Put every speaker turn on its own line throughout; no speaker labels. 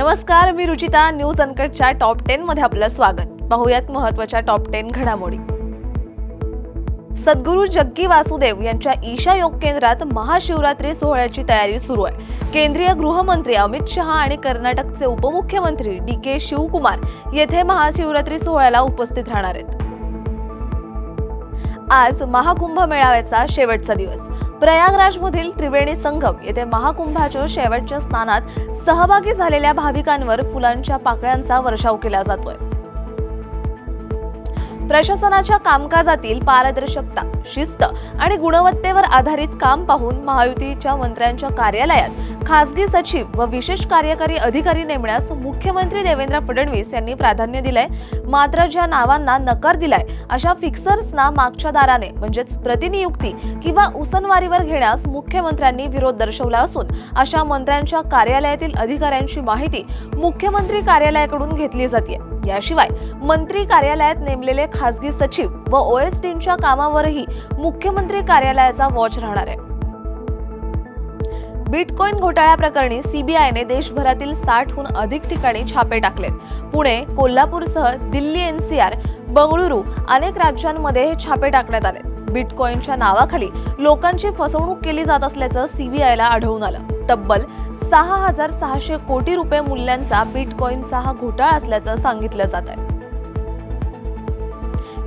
नमस्कार मी रुचिता. न्यूज अनकटच्या टॉप टेन मध्ये आपलं स्वागत. पाहूयात महत्त्वाच्या टॉप टेन घडामोडी. सद्गुरू जग्गी वासुदेव यांच्या ईशा योग केंद्रात महाशिवरात्री सोहळ्याची तयारी सुरू आहे. केंद्रीय गृहमंत्री अमित शहा आणि कर्नाटकचे उपमुख्यमंत्री डी के शिवकुमार येथे महाशिवरात्री सोहळ्याला उपस्थित राहणार आहेत. आज महाकुंभ मेळाव्याचा शेवटचा दिवस. प्रयागराजमधील त्रिवेणी संगम येथे महाकुंभाच्या शेवटच्या स्नानात सहभागी झालेल्या भाविकांवर फुलांच्या पाकळ्यांचा वर्षाव केला जातोय. प्रशासनाच्या कामकाजातील पारदर्शकता शिस्त आणि गुणवत्तेवर आधारित काम पाहून महायुतीच्या मंत्र्यांच्या कार्यालयात खासगी सचिव व विशेष कार्यकारी अधिकारी नेमण्यास मुख्यमंत्री देवेंद्र फडणवीस यांनी प्राधान्य दिलंय. मात्र ज्या नावांना नकार दिलाय अशा फिक्सर्सना मागच्या दाराने म्हणजेच प्रतिनियुक्ती किंवा उसनवारीवर घेण्यास मुख्यमंत्र्यांनी विरोध दर्शवला असून अशा मंत्र्यांच्या कार्यालयातील अधिकाऱ्यांची माहिती मुख्यमंत्री कार्यालयाकडून घेतली जाते याशिवाय मंत्री कार्यालयात नेमलेले खासगी सचिव व ओएसटीच्या कामावरही मुख्यमंत्री कार्यालयाचा वॉच राहणार आहे. बिटकॉइन घोटाळ्याप्रकरणी सीबीआयने देशभरातील साठहून अधिक ठिकाणी छापे टाकलेत पुणे कोल्हापूरसह दिल्ली एनसीआर बंगळुरू अनेक राज्यांमध्ये हे छापे टाकण्यात आले. बिटकॉईनच्या नावाखाली लोकांची फसवणूक केली जात असल्याचं सीबीआयला आढळून आलं. तब्बल सहा हजार सहाशे कोटी रुपये मूल्यांचा बिटकॉइनचा हा घोटाळा असल्याचं सांगितलं जात आहे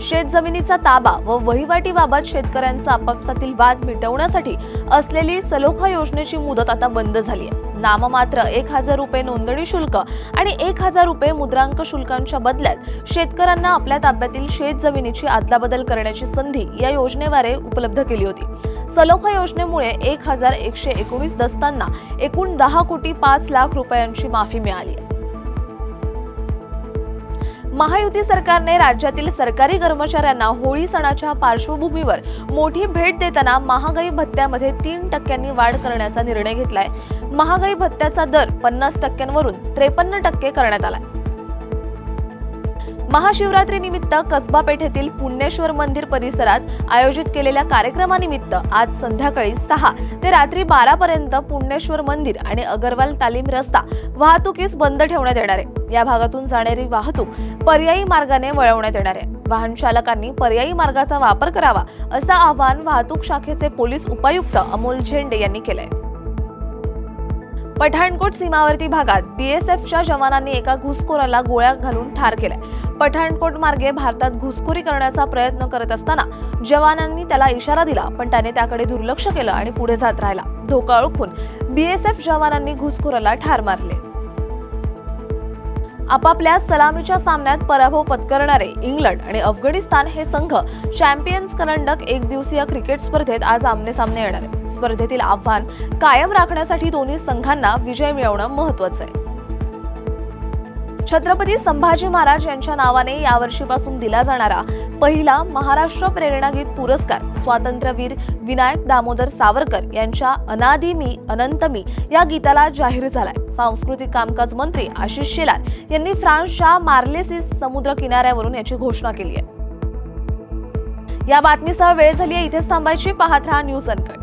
शेत जमिनीचा ताबा व वहिवाटीबाबत शेतकऱ्यांचा आपापसातील वाद मिटवण्यासाठी असलेली सलोखा योजनेची मुदत आता बंद झाली आहे. नाममात्र एक हजार रुपये नोंदणी शुल्क आणि एक हजार रुपये मुद्रांक शुल्कांच्या बदल्यात शेतकऱ्यांना आपल्या ताब्यातील शेत जमिनीची अदलाबदल करण्याची संधी या योजनेद्वारे उपलब्ध केली होती. सलोखा योजनेमुळे एक हजार एकशे एकोणीस दस्तांना एकूण दहा कोटी पाच लाख रुपयांची माफी मिळाली आहे. महायुती सरकारने राज्यातील सरकारी कर्मचाऱ्यांना होळी सणाच्या पार्श्वभूमीवर मोठी भेट देताना महागाई भत्त्यामध्ये तीन टक्क्यांनी वाढ करण्याचा निर्णय घेतलाय. महागाई भत्त्याचा दर पन्नास टक्क्यांवरून त्रेपन्न टक्के करण्यात आलाय. महाशिवरात्रीनिमित्त कसबा पेठेतील पुण्येश्वर मंदिर परिसरात आयोजित केलेल्या कार्यक्रमानिमित्त आज संध्याकाळी सहा ते रात्री बारा पर्यंत पुण्येश्वर मंदिर आणि अगरवाल तालीम रस्ता वाहतुकीस बंद ठेवण्यात येणार आहे. या भागातून जाणारी वाहतूक पर्यायी मार्गाने वळवण्यात येणार आहे. वाहन चालकांनी पर्यायी मार्गाचा वापर करावा असं आवाहन वाहतूक शाखेचे पोलीस उपायुक्त अमोल झेंडे यांनी केलंय. पठाणकोट सीमावर्ती भागात बीएसएफच्या जवानांनी एका घुसखोराला गोळ्या घालून ठार केलाय. पठाणकोट मार्गे भारतात घुसखोरी करण्याचा प्रयत्न करत असताना जवानांनी त्याला इशारा दिला पण त्याने त्याकडे दुर्लक्ष केलं आणि पुढे जात राहिला. धोका ओळखून बीएसएफ जवानांनी घुसखोराला ठार मारले. आपापल्या सलामीच्या सामन्यात पराभव पत्करणारे इंग्लंड आणि अफगाणिस्तान हे संघ चॅम्पियन्स करंडक एक दिवसीय क्रिकेट स्पर्धेत आज आमने सामने येणार आहे स्पर्धेतील आव्हान कायम राखण्यासाठी दोन्ही संघांना विजय मिळवणं महत्वाचं आहे. छत्रपती संभाजी महाराज यांच्या नावाने यावर्षीपासून दिला जाणारा पहिला महाराष्ट्र प्रेरणागीत पुरस्कार स्वातंत्र्यवीर विनायक दामोदर सावरकर यांच्या अनादि मी अनंत मी या गीताला जाहीर झालाय. सांस्कृतिक कामकाज मंत्री आशिष शेलार यांनी फ्रान्सच्या मार्लेसिस समुद्र किनाऱ्यावरून याची घोषणा केली आहे. या बातमीसह वेळ झाली आहे. इथेच थांबायची. पाहत राहा न्यूज अनकट.